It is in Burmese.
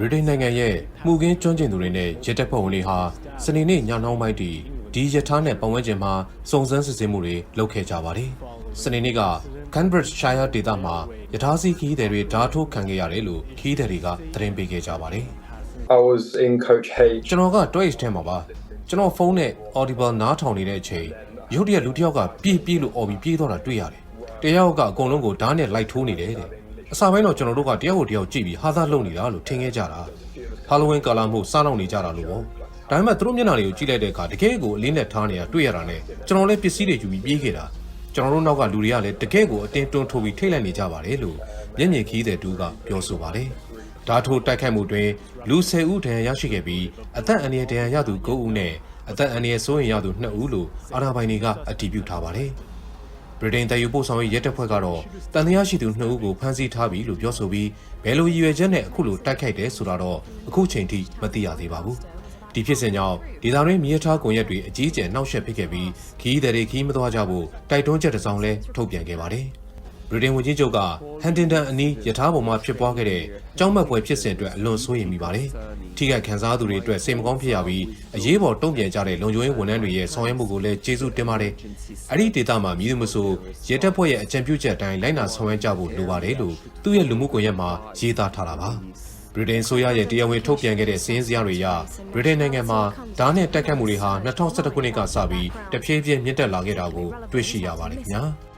နိုင်ငံရဲ့မှုကင်းကျွမ်းကျင်သူတွေနဲ့ရဲတပ်ဖွဲ့ဝင်တွေဟာစနေနေ့ညနှောင်းပိုင်းတီဒီရထားနဲ့ပတ်ဝန်းကျင်မှာစုံစမ်းစစ်ဆေးမှုတွေလုပ်ခဲ့ကြပါတယ်။စနေနေ့က Cambridge Shire ဒေသမှာရထားစီးခီးသည်တွေဓာတ်ထိုးခံခဲ့ရတယ်လို့ခီးသည်တွေကသတင်းပေးခဲ့ကြပါတယ် I was in coach H. ကျွန်တော်က Deutsche ထဲမှာပါကျွန်တော်ဖုန်းနဲ့ Audible နားထောင်နေတဲ့အချိန်ရုတ်တရက်လူတစ်ယောက်ကပြေးပြေးလို့អော်ပြီးပြေးသွားတာတွေ့ရတယ်။တယောက်ကအကုန်လုံးကိုဓာတ်နဲ့လိုက်ထိုးနေတယ်တဲ့ အစာပိုင်းတော့ကျွန်တော်တို့ကတယောက်ကိုတယောက်ကြည့်ပြီးဟာသားလုံနေတာလို့ထင်ခဲ့ကြတာ။ Halloween ကာလမှုစားနောက်နေကြတာလို့ပေါ့။ဒါပေမဲ့သူတို့မျက်နှာတွေကိုကြည့်လိုက်တဲ့အခါတကယ်ကိုအလင်းနဲ့ထားနေတာတွေ့ရတာနဲ့ကျွန်တော်လည်းပစ္စည်းတွေယူပြီးပြေးခဲ့တာ။ကျွန်တော်တို့နောက်ကလူတွေကလည်းတကယ်ကိုအတင်းတွန်းထိုးပြီးထိတ်လိုက်နေကြပါတယ်လို့မျက်မြင်ခီးတဲ့တူကပြောဆိုပါတယ်။ဓာတ်ထိုးတိုက်ခိုက်မှုတွင်လူ10ဦးဒဏ်ရာရရှိခဲ့ပြီးအသက်အန္တရာယ်ဒဏ်ရာရသူ9ဦးနဲ့အသက်အန္တရာယ်စိုးရိမ်ရသူ2ဦးလို့အာဏာပိုင်တွေကအတည်ပြုထားပါတယ်။ ဗြိတိန်တည်ယူပို့ဆောင်ရေးရဲတပ်ဖွဲ့ကတော့တန်တရားရှိသူ2ဦးကိုဖမ်းဆီးထားပြီလို့ပြောဆိုပြီးဘယ်လိုရည်ရွယ်ချက်နဲ့အခုလိုတိုက်ခိုက်တယ်ဆိုတာတော့အခုချိန်ထိမသိရသေးပါဘူး။ဒီဖြစ်စဉ်ကြောင့်ဒေသတွင်းမြေထားကွန်ရက်တွေအကြီးအကျယ်နှောက်ယှက်ဖြစ်ခဲ့ပြီးခီးသည်တွေခီးမသွားကြဖို့တိုက်တွန်းချက်တစ်စောင်လည်းထုတ်ပြန်ခဲ့ပါတယ်။ ဗြိတိန်ဝန်ကြီးချုပ်ကဟန်တင်တန်အနီးယထာပေါ်မှာဖြစ်ပွားခဲ့တဲ့ကြောင်းမက်ပွဲဖြစ်စဉ်အတွက်အလွန်စိုးရိမ်မိပါတယ်။ထိခိုက်ခံစားသူတွေအတွက်စိတ်မကောင်းဖြစ်ရပြီးအရေးပေါ်တုံ့ပြန်ကြတဲ့လုံခြုံရေးဝန်ထမ်းတွေရဲ့ဆောင်ရွက်မှုကိုလည်းကျေးဇူးတင်ပါတယ်။အဲ့ဒီဒေသမှာမြည်သူမဆိုရဲတပ်ဖွဲ့ရဲ့အကြံပြုချက်အတိုင်းလိုက်နာဆောင်ရွက်ကြဖို့လိုပါတယ်လို့သူ့ရဲ့လူမှုကွန်ရက်မှာရေးသားထားတာပါ။ဗြိတိန်ဆိုရရဲ့တရားဝင်ထုတ်ပြန်ခဲ့တဲ့စည်းရင်းစရာတွေအရဗြိတိန်နိုင်ငံမှာဓာတ်နဲ့တိုက်ခတ်မှုတွေဟာ2011ခုနှစ်ကစပြီးတဖြည်းဖြည်းမြင့်တက်လာခဲ့တာကိုတွေ့ရှိရပါတယ်ခင်ဗျာ။